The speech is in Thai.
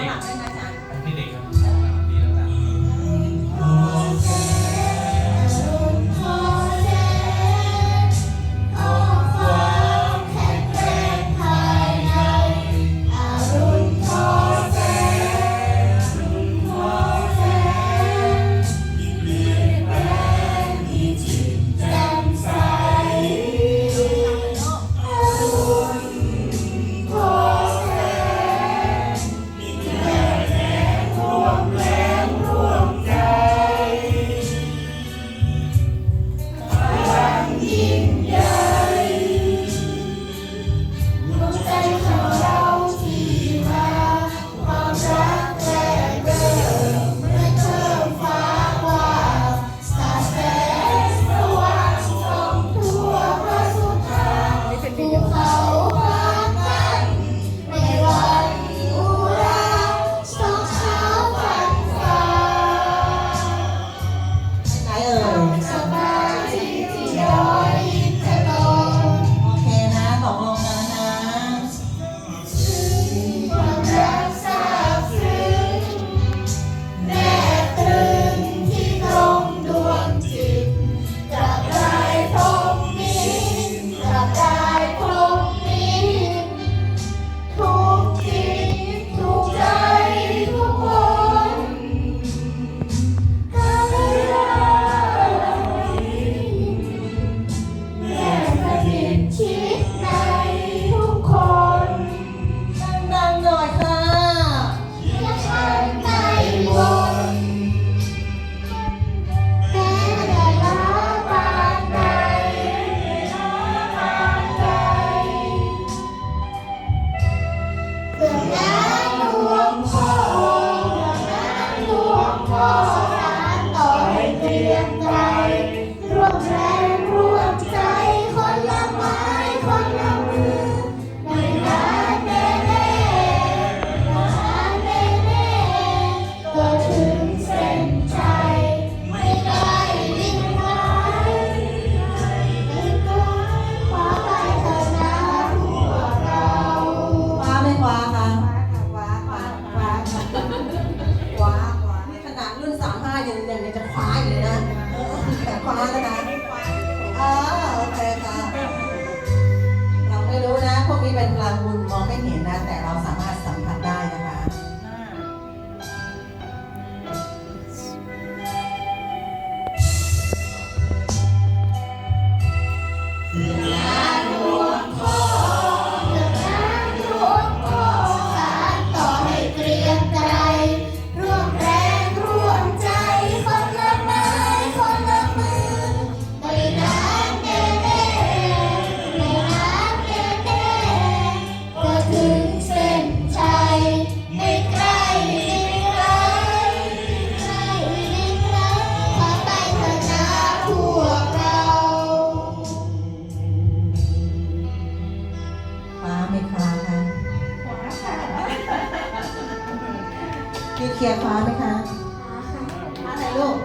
เด็กหลังด้วยนะจ๊ะให้เด็ก อย่ามห้ายังยังจะคว้าอยู่เลยนะเออแต่คว้าแล้วนะเออโอเคค่ะ เราไม่รู้นะ พวกนี้เป็นพลังบุญมองไม่เห็นนะ แต่เราสามารถ ยูเคลียร์ฟ้าไหมคะฟ้าค่ะฟ้าไหนลูก